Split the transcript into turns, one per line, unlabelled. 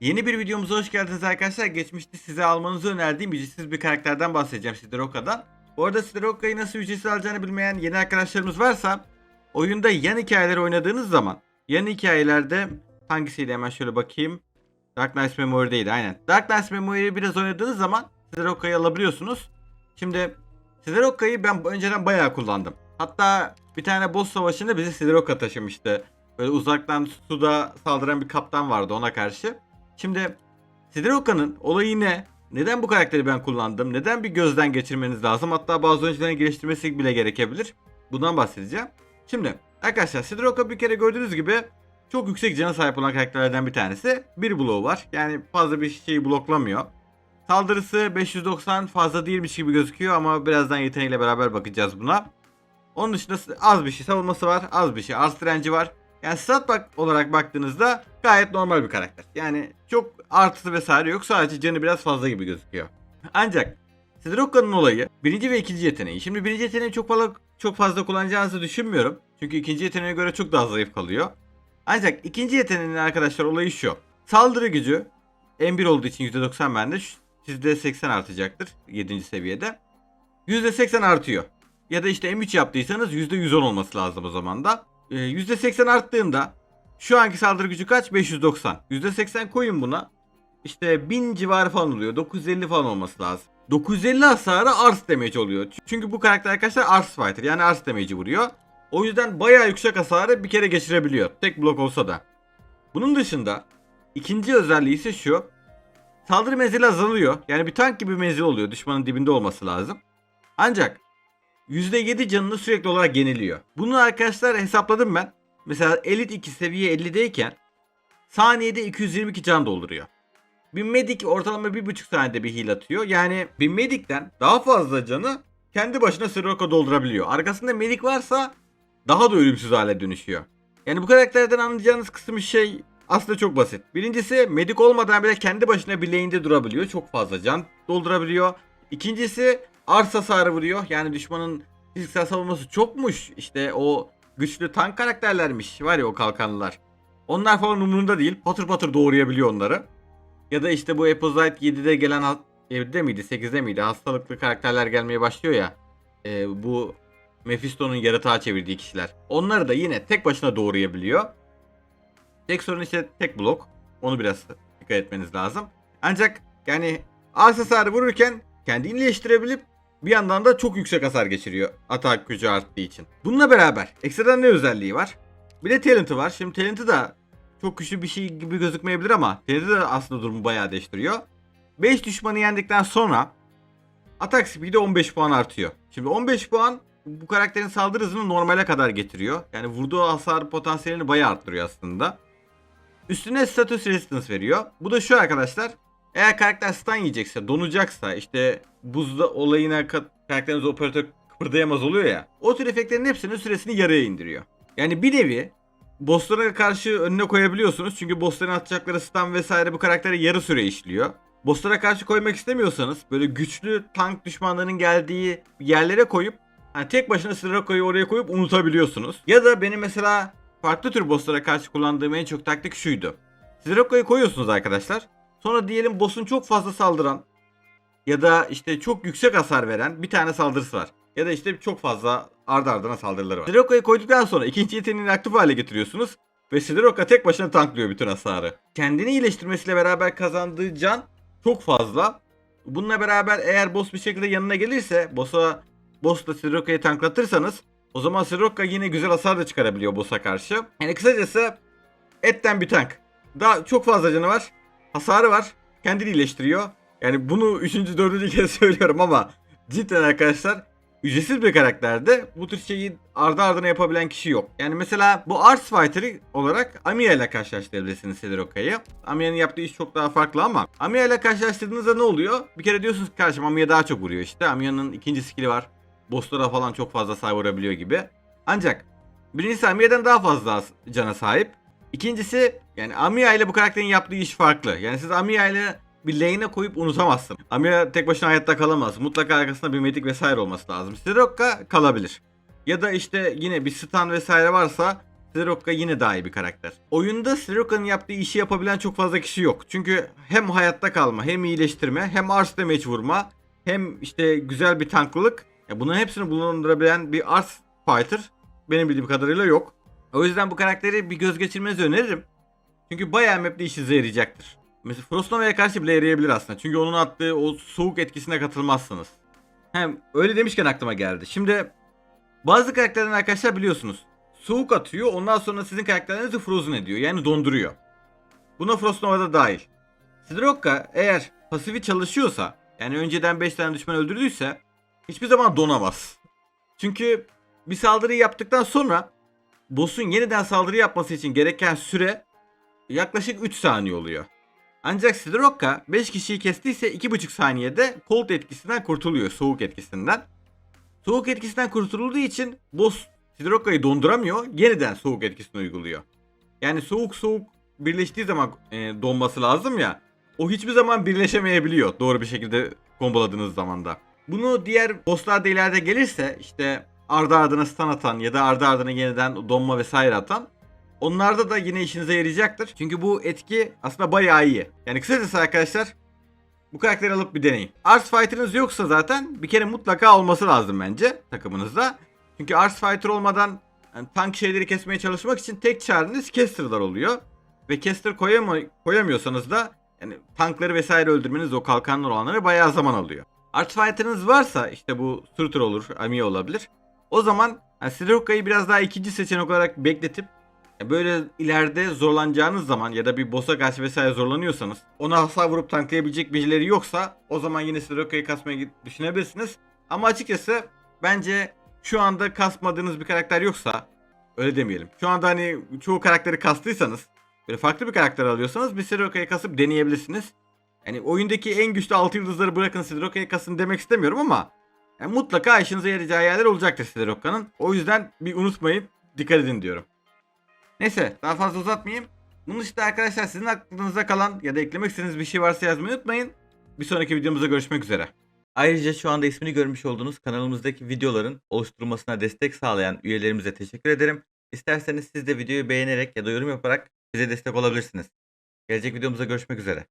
Yeni bir videomuza hoş geldiniz arkadaşlar. Geçmişte size almanızı önerdiğim ücretsiz bir karakterden bahsedeceğim Sidoroka'dan. Bu arada Sidoroka'yı nasıl ücretsiz alacağını bilmeyen yeni arkadaşlarımız varsa oyunda yan hikayeleri oynadığınız zaman yan hikayelerde hangisiydi hemen şöyle bakayım. Dark Knights Memory'deydi aynen. Dark Knights Memory'yi biraz oynadığınız zaman Sidoroka'yı alabiliyorsunuz. Şimdi Sidoroka'yı ben önceden bayağı kullandım. Hatta bir tane boss savaşında bizi Sidoroka taşımıştı. Böyle uzaktan suda saldıran bir kaptan vardı ona karşı. Şimdi Sidoroka'nın olayı ne? Neden bu karakteri ben kullandım? Neden bir gözden geçirmeniz lazım? Hatta bazı oyuncuların geliştirmesi bile gerekebilir. Bundan bahsedeceğim. Şimdi arkadaşlar Sidoroka bir kere gördüğünüz gibi çok yüksek cana sahip olan karakterlerden bir tanesi. Bir bloğu var. Yani fazla bir şeyi bloklamıyor. Saldırısı 590 fazla değilmiş gibi gözüküyor ama birazdan yeteneğiyle beraber bakacağız buna. Onun dışında az bir şey savunması var, az bir şey arz direnci var. Yani stat bak olarak baktığınızda gayet normal bir karakter. Yani çok artısı vesaire yok sadece canı biraz fazla gibi gözüküyor. Ancak Sidoroka'nın olayı birinci ve ikinci yeteneği. Şimdi birinci yeteneği çok fazla çok fazla kullanacağınızı düşünmüyorum. Çünkü ikinci yeteneğe göre çok daha zayıf kalıyor. Ancak ikinci yeteneğinin arkadaşlar olayı şu. Saldırı gücü M1 olduğu için %90 bende. Sizde 80 artacaktır 7. seviyede. %80 artıyor. Ya da işte M3 yaptıysanız %110 olması lazım o zaman da. Ee, %80 arttığında şu anki saldırı gücü kaç? 590. %80 koyun buna. İşte 1000 civarı falan oluyor. 950 falan olması lazım. 950 hasarı Ars damage oluyor. Çünkü bu karakter arkadaşlar Ars Fighter yani Ars damage'i vuruyor. O yüzden bayağı yüksek hasarı bir kere geçirebiliyor. Tek blok olsa da. Bunun dışında ikinci özelliği ise şu. Saldırı menzili azalıyor. Yani bir tank gibi menzil oluyor. Düşmanın dibinde olması lazım. Ancak %7 canını sürekli olarak yeniliyor. Bunu arkadaşlar hesapladım ben. Mesela Elite 2 seviye 50'deyken saniyede 222 can dolduruyor. Bir medik ortalama 1.5 saniyede bir heal atıyor. Yani bir medikten daha fazla canı kendi başına Sirocco doldurabiliyor. Arkasında medik varsa daha da ölümsüz hale dönüşüyor. Yani bu karakterden anlayacağınız kısım şey aslında çok basit. Birincisi medik olmadan bile kendi başına lane'de durabiliyor. Çok fazla can doldurabiliyor. İkincisi arsa hasarı vuruyor. Yani düşmanın fiziksel savunması çokmuş. İşte o güçlü tank karakterlermiş. Var ya o kalkanlılar. Onlar falan umurunda değil. Patır patır doğrayabiliyor onları. Ya da işte bu Eposite 7'de gelen ha- 7'de miydi 8'de miydi hastalıklı karakterler gelmeye başlıyor ya. e, bu Mephisto'nun yaratığa çevirdiği kişiler. Onları da yine tek başına doğrayabiliyor. Tek sorun işte tek blok. Onu biraz dikkat etmeniz lazım. Ancak yani az hasarı vururken kendini iyileştirebilip bir yandan da çok yüksek hasar geçiriyor atak gücü arttığı için. Bununla beraber ekstradan ne özelliği var? Bir de talent'ı var. Şimdi talent'ı da çok güçlü bir şey gibi gözükmeyebilir ama talent'ı da aslında durumu bayağı değiştiriyor. 5 düşmanı yendikten sonra atak speed'i 15 puan artıyor. Şimdi 15 puan bu karakterin saldırı hızını normale kadar getiriyor. Yani vurduğu hasar potansiyelini bayağı arttırıyor aslında. Üstüne status resistance veriyor. Bu da şu arkadaşlar. Eğer karakter stun yiyecekse, donacaksa, işte buzda olayına ka- karakteriniz operatör kıpırdayamaz oluyor ya. O tür efektlerin hepsinin süresini yarıya indiriyor. Yani bir nevi bosslara karşı önüne koyabiliyorsunuz. Çünkü bossların atacakları stun vesaire bu karaktere yarı süre işliyor. Bosslara karşı koymak istemiyorsanız böyle güçlü tank düşmanlarının geldiği yerlere koyup hani tek başına Sirocco'yu oraya koyup unutabiliyorsunuz. Ya da benim mesela farklı tür bosslara karşı kullandığım en çok taktik şuydu. Sirocco'yu koyuyorsunuz arkadaşlar. Sonra diyelim boss'un çok fazla saldıran ya da işte çok yüksek hasar veren bir tane saldırısı var. Ya da işte çok fazla ardı ardına saldırıları var. Sirocco'yu koyduktan sonra ikinci yeteneğini aktif hale getiriyorsunuz. Ve Sirocco tek başına tanklıyor bütün hasarı. Kendini iyileştirmesiyle beraber kazandığı can çok fazla. Bununla beraber eğer boss bir şekilde yanına gelirse boss'a boss'la Sirocco'yu tanklatırsanız o zaman Sirocco yine güzel hasar da çıkarabiliyor boss'a karşı. Yani kısacası etten bir tank. Daha çok fazla canı var. Hasarı var. Kendini iyileştiriyor. Yani bunu 3. 4. kez söylüyorum ama cidden arkadaşlar ücretsiz bir karakterde bu tür şeyi ardı ardına yapabilen kişi yok. Yani mesela bu Arts Fighter olarak Amiya ile karşılaştırabilirsiniz Celerokka'yı. Amiya'nın yaptığı iş çok daha farklı ama Amiya ile karşılaştırdığınızda ne oluyor? Bir kere diyorsunuz ki kardeşim Amiya daha çok vuruyor işte. Amiya'nın ikinci skill'i var. Bosslara falan çok fazla hasar vurabiliyor gibi. Ancak birincisi Amiya'dan daha fazla cana sahip. İkincisi yani Amiya ile bu karakterin yaptığı iş farklı. Yani siz Amiya ile bir lane'e koyup unutamazsın. Amiya tek başına hayatta kalamaz. Mutlaka arkasında bir medik vesaire olması lazım. Sirocco kalabilir. Ya da işte yine bir stun vesaire varsa Sirocca yine daha iyi bir karakter. Oyunda Sirocca'nın yaptığı işi yapabilen çok fazla kişi yok. Çünkü hem hayatta kalma, hem iyileştirme, hem arts damage vurma, hem işte güzel bir tanklılık. Ya bunların hepsini bulundurabilen bir arts fighter benim bildiğim kadarıyla yok. O yüzden bu karakteri bir göz geçirmenizi öneririm. Çünkü bayağı map'te işinize yarayacaktır. Mesela Frostnova'ya karşı bile yarayabilir aslında. Çünkü onun attığı o soğuk etkisine katılmazsınız. Hem öyle demişken aklıma geldi. Şimdi bazı karakterlerin arkadaşlar biliyorsunuz. Soğuk atıyor ondan sonra sizin karakterlerinizi frozen ediyor. Yani donduruyor. Buna Frostnova'da dahil. Sidrokka eğer pasifi çalışıyorsa yani önceden 5 tane düşman öldürdüyse hiçbir zaman donamaz. Çünkü bir saldırıyı yaptıktan sonra boss'un yeniden saldırı yapması için gereken süre yaklaşık 3 saniye oluyor. Ancak Sidrokka 5 kişiyi kestiyse 2,5 saniyede cold etkisinden kurtuluyor. Soğuk etkisinden. Soğuk etkisinden kurtulduğu için boss Sidrokka'yı donduramıyor. Yeniden soğuk etkisini uyguluyor. Yani soğuk soğuk birleştiği zaman e, donması lazım ya. O hiçbir zaman birleşemeyebiliyor. Doğru bir şekilde komboladığınız zaman da. Bunu diğer bosslarda ileride gelirse işte ardı ardına stun atan ya da ardı ardına yeniden donma vesaire atan Onlarda da yine işinize yarayacaktır. Çünkü bu etki aslında bayağı iyi. Yani kısacası arkadaşlar bu karakteri alıp bir deneyin. Ars Fighter'ınız yoksa zaten bir kere mutlaka olması lazım bence takımınızda. Çünkü Ars Fighter olmadan yani tank şeyleri kesmeye çalışmak için tek çareniz Caster'lar oluyor. Ve Caster koyama- koyamıyorsanız da yani tankları vesaire öldürmeniz o kalkanlar olanları bayağı zaman alıyor. Ars Fighter'ınız varsa işte bu Surtur olur, Ami olabilir. O zaman yani Siderokka'yı biraz daha ikinci seçenek olarak bekletip ya Böyle ileride zorlanacağınız zaman ya da bir boss'a karşı vesaire zorlanıyorsanız ona hasar vurup tanklayabilecek birileri yoksa o zaman yine Siderokka'yı kasmayı düşünebilirsiniz. Ama açıkçası bence şu anda kasmadığınız bir karakter yoksa öyle demeyelim. Şu anda hani çoğu karakteri kastıysanız böyle farklı bir karakter alıyorsanız bir Siderokka'yı kasıp deneyebilirsiniz. Yani oyundaki en güçlü 6 yıldızları bırakın Siderokka'yı kasın demek istemiyorum ama yani mutlaka işinize yarayacağı yerler olacaktır Siderokka'nın. O yüzden bir unutmayın dikkat edin diyorum. Neyse daha fazla uzatmayayım. Bunun dışında arkadaşlar sizin aklınızda kalan ya da eklemek istediğiniz bir şey varsa yazmayı unutmayın. Bir sonraki videomuzda görüşmek üzere. Ayrıca şu anda ismini görmüş olduğunuz kanalımızdaki videoların oluşturulmasına destek sağlayan üyelerimize teşekkür ederim. İsterseniz siz de videoyu beğenerek ya da yorum yaparak bize destek olabilirsiniz. Gelecek videomuzda görüşmek üzere.